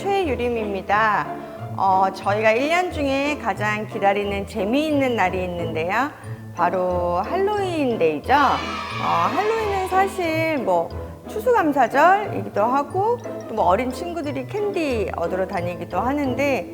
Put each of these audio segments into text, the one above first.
유림입니다. 어, 저희가 1년 중에 가장 기다리는 재미있는 날이 있는데요. 바로 할로윈데이죠. 어, 할로윈은 사실 뭐 추수감사절이기도 하고 또 뭐 어린 친구들이 캔디 얻으러 다니기도 하는데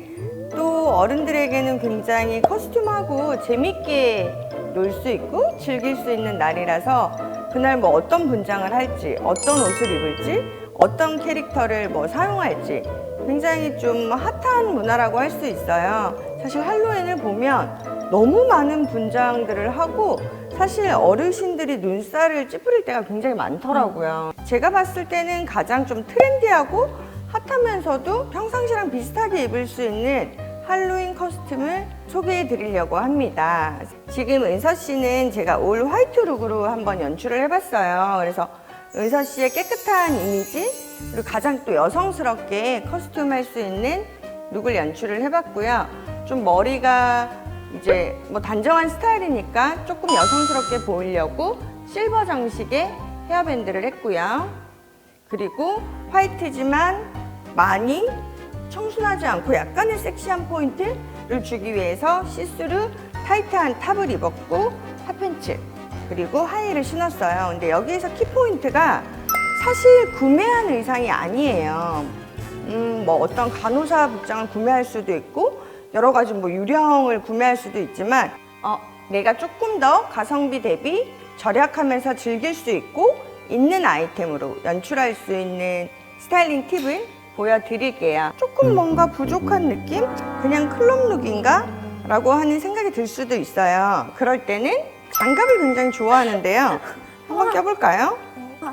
또 어른들에게는 굉장히 커스튬하고 재밌게 놀 수 있고 즐길 수 있는 날이라서 그날 뭐 어떤 분장을 할지 어떤 옷을 입을지 어떤 캐릭터를 뭐 사용할지 굉장히 좀 핫한 문화라고 할 수 있어요. 사실 할로윈을 보면 너무 많은 분장들을 하고 사실 어르신들이 눈살을 찌푸릴 때가 굉장히 많더라고요. 제가 봤을 때는 가장 좀 트렌디하고 핫하면서도 평상시랑 비슷하게 입을 수 있는 할로윈 커스튬을 소개해 드리려고 합니다. 지금 은서 씨는 제가 올 화이트 룩으로 한번 연출을 해봤어요. 그래서 은서 씨의 깨끗한 이미지, 그리고 가장 또 여성스럽게 커스튬 할수 있는 룩을 연출을 해봤고요. 좀 머리가 이제 뭐 단정한 스타일이니까 조금 여성스럽게 보이려고 실버 장식의 헤어밴드를 했고요. 그리고 화이트지만 많이 청순하지 않고 약간의 섹시한 포인트를 주기 위해서 시스루 타이트한 탑을 입었고 핫팬츠 그리고 하이를 신었어요. 근데 여기에서 키포인트가 사실 구매한 의상이 아니에요. 음, 뭐 어떤 간호사 복장을 구매할 수도 있고 여러 가지 뭐 유령을 구매할 수도 있지만 어, 내가 조금 더 가성비 대비 절약하면서 즐길 수 있고 있는 아이템으로 연출할 수 있는 스타일링 팁을 보여드릴게요. 조금 뭔가 부족한 느낌? 그냥 클럽 룩인가? 라고 하는 생각이 들 수도 있어요. 그럴 때는 장갑을 굉장히 좋아하는데요. 한번 껴볼까요?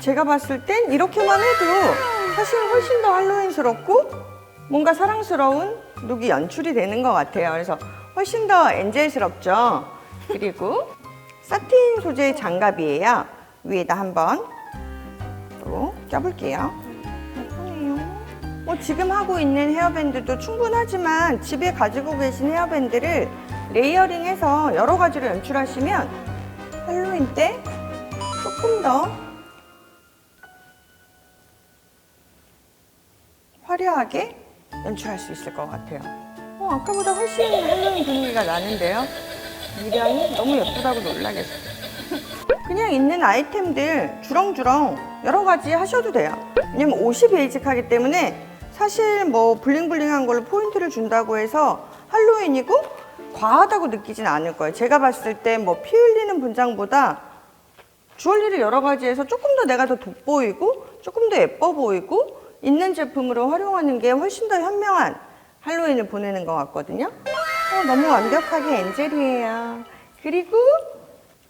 제가 봤을 땐 이렇게만 해도 사실 훨씬 더 할로윈스럽고 뭔가 사랑스러운 룩이 연출이 되는 것 같아요. 그래서 훨씬 더 엔젤스럽죠. 그리고 사틴 소재의 장갑이에요. 위에다 한번 또 껴볼게요. 뭐 지금 하고 있는 헤어밴드도 충분하지만 집에 가지고 계신 헤어밴드를 레이어링해서 여러 가지로 연출하시면 할로윈 때 조금 더 화려하게 연출할 수 있을 것 같아요. 어, 아까보다 훨씬 할로윈 분위기가 나는데요. 미량이 너무 예쁘다고 놀라겠어요. 그냥 있는 아이템들 주렁주렁 여러 가지 하셔도 돼요. 왜냐면 옷이 베이직하기 때문에 사실 뭐 블링블링한 걸로 포인트를 준다고 해서 할로윈이고 과하다고 느끼진 않을 거예요. 제가 봤을 때 뭐 피 흘리는 분장보다 주얼리를 여러 가지 해서 조금 더 내가 더 돋보이고 조금 더 예뻐 보이고 있는 제품으로 활용하는 게 훨씬 더 현명한 할로윈을 보내는 것 같거든요. 어, 너무 완벽하게 엔젤이에요. 그리고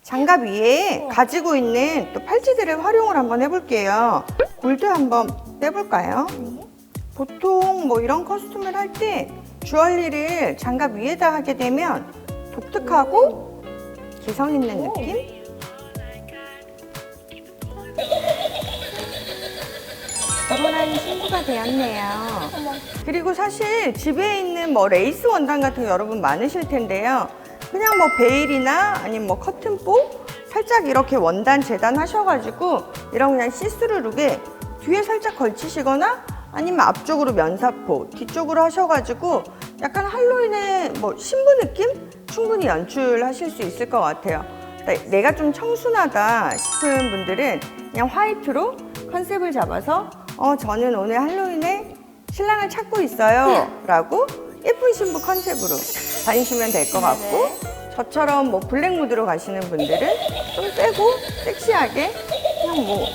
장갑 위에 가지고 있는 또 팔찌들을 활용을 한번 해볼게요. 골드 한번 빼볼까요? 보통 뭐 이런 커스텀을 할 때 주얼리를 장갑 위에다 하게 되면 독특하고 개성 있는 느낌? 결혼한 친구가 되었네요. 그리고 사실 집에 있는 뭐 레이스 원단 같은 거 여러분 많으실 텐데요. 그냥 뭐 베일이나 아니면 뭐 커튼보 살짝 이렇게 원단 재단 하셔가지고 이런 그냥 시스루 룩에 뒤에 살짝 걸치시거나 아니면 앞쪽으로 면사포 뒤쪽으로 하셔가지고 약간 할로윈의 뭐 신부 느낌? 충분히 연출하실 수 있을 것 같아요. 그러니까 내가 좀 청순하다 싶은 분들은 그냥 화이트로 컨셉을 잡아서 어 저는 오늘 할로윈에 신랑을 찾고 있어요 라고 예쁜 신부 컨셉으로 다니시면 될 것 같고 저처럼 뭐 블랙 무드로 가시는 분들은 좀 빼고 섹시하게 그냥 뭐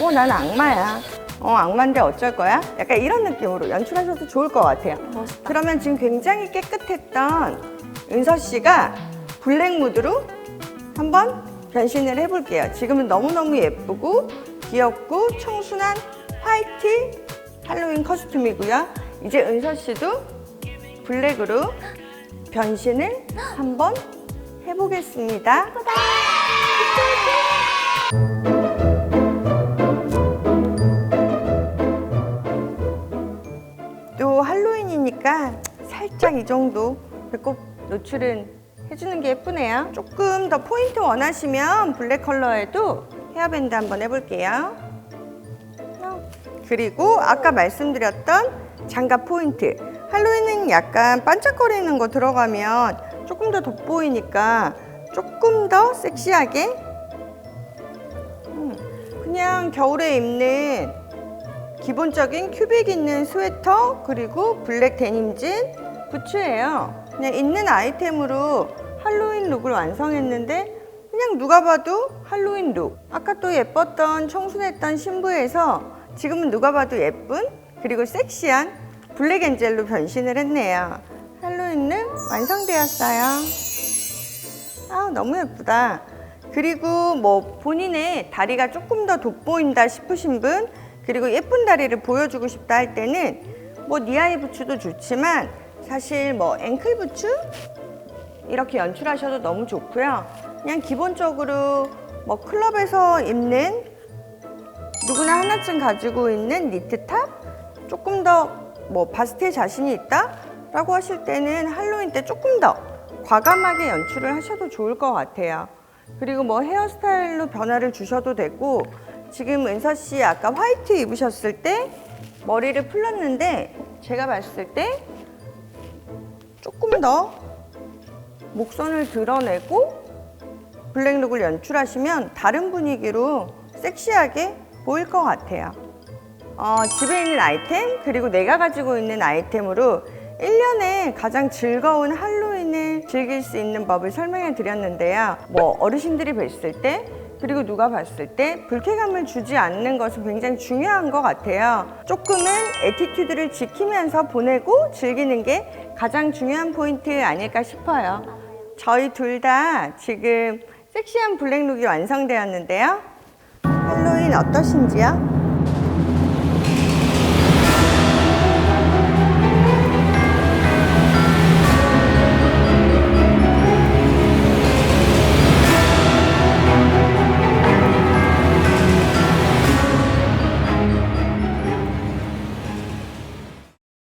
어 난 악마야 어 악마인데 어쩔 거야 약간 이런 느낌으로 연출하셔도 좋을 것 같아요 그러면 지금 굉장히 깨끗했던 은서 씨가 블랙 무드로 한번 변신을 해볼게요. 지금은 너무너무 예쁘고 귀엽고 청순한 화이트 할로윈 커스튬이고요. 이제 은서 씨도 블랙으로 변신을 한번 해보겠습니다. 또 할로윈이니까 살짝 이 정도 배꼽 노출은 해주는 게 예쁘네요. 조금 더 포인트 원하시면 블랙 컬러에도 헤어밴드 한번 해볼게요. 어, 그리고 아까 말씀드렸던 장갑 포인트. 할로윈은 약간 반짝거리는 거 들어가면 조금 더 돋보이니까 조금 더 섹시하게 음, 그냥 겨울에 입는 기본적인 큐빅 있는 스웨터 그리고 블랙 데님진 부츠예요. 그냥 있는 아이템으로 할로윈 룩을 완성했는데 그냥 누가 봐도 할로윈 룩. 아까 또 예뻤던 청순했던 신부에서 지금은 누가 봐도 예쁜 그리고 섹시한 블랙 엔젤로 변신을 했네요. 할로윈 룩 완성되었어요. 아 너무 예쁘다. 그리고 뭐 본인의 다리가 조금 더 돋보인다 싶으신 분 그리고 예쁜 다리를 보여주고 싶다 할 때는 뭐 니아이 부츠도 좋지만 사실 뭐 앵클 부츠 이렇게 연출하셔도 너무 좋고요. 그냥 기본적으로 뭐 클럽에서 입는 누구나 하나쯤 가지고 있는 니트 탑 조금 더 뭐 바스트에 자신이 있다 라고 하실 때는 할로윈 때 조금 더 과감하게 연출을 하셔도 좋을 것 같아요. 그리고 뭐 헤어스타일로 변화를 주셔도 되고 지금 은서 씨 아까 화이트 입으셨을 때 머리를 풀렀는데 제가 봤을 때 조금 더 목선을 드러내고 블랙룩을 연출하시면 다른 분위기로 섹시하게 보일 것 같아요. 어, 집에 있는 아이템 그리고 내가 가지고 있는 아이템으로 1년에 가장 즐거운 할로윈을 즐길 수 있는 법을 설명해 드렸는데요. 뭐 어르신들이 뵀을 때 그리고 누가 봤을 때 불쾌감을 주지 않는 것은 굉장히 중요한 것 같아요. 조금은 에티튜드를 지키면서 보내고 즐기는 게 가장 중요한 포인트 아닐까 싶어요. 저희 둘 다 지금 섹시한 블랙룩이 완성되었는데요. 할로윈 어떠신지요?